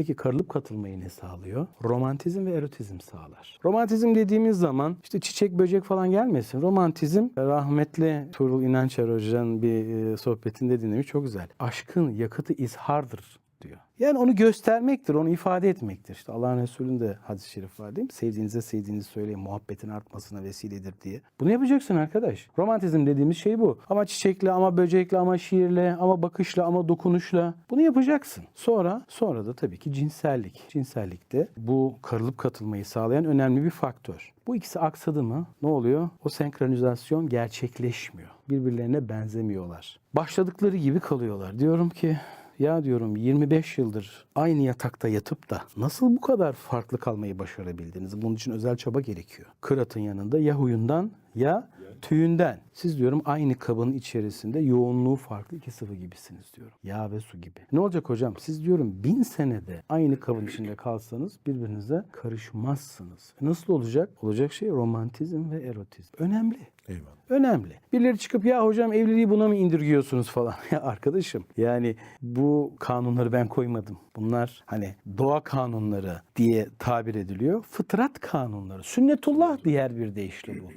Peki karılıp katılmayı ne sağlıyor? Romantizm ve erotizm sağlar. Romantizm dediğimiz zaman işte çiçek böcek falan gelmesin. Romantizm rahmetli Tuğrul İnançer Hoca'nın bir sohbetinde dinlemiş çok güzel. Aşkın yakıtı izhardır diyor. Yani onu göstermektir, onu ifade etmektir. İşte Allah'ın Resulü'nün de hadis-i şerif var değil mi? Sevdiğinize sevdiğinizi söyleyin, muhabbetin artmasına vesiledir diye. Bunu yapacaksın arkadaş. Romantizm dediğimiz şey bu. Ama çiçekle, ama böcekle, ama şiirle, ama bakışla, ama dokunuşla. Bunu yapacaksın. Sonra, sonra da tabii ki cinsellik. Cinsellik de bu karılıp katılmayı sağlayan önemli bir faktör. Bu ikisi aksadı mı ne oluyor? O senkronizasyon gerçekleşmiyor. Birbirlerine benzemiyorlar. Başladıkları gibi kalıyorlar. Diyorum ki ya diyorum 25 yıldır aynı yatakta yatıp da nasıl bu kadar farklı kalmayı başarabildiniz? Bunun için özel çaba gerekiyor. Kıratın yanında ya ya tüyünden. Siz diyorum aynı kabın içerisinde yoğunluğu farklı iki sıvı gibisiniz diyorum. Yağ ve su gibi. Ne olacak hocam? Siz diyorum bin senede aynı kabın içinde kalsanız birbirinize karışmazsınız. E Nasıl olacak? Olacak şey romantizm ve erotizm. Önemli. Eyvallah. Önemli. Birileri çıkıp ya hocam evliliği buna mı indirgiyorsunuz falan. Ya arkadaşım yani bu kanunları ben koymadım. Bunlar hani doğa kanunları diye tabir ediliyor. Fıtrat kanunları. Sünnetullah diğer bir deyişle bu.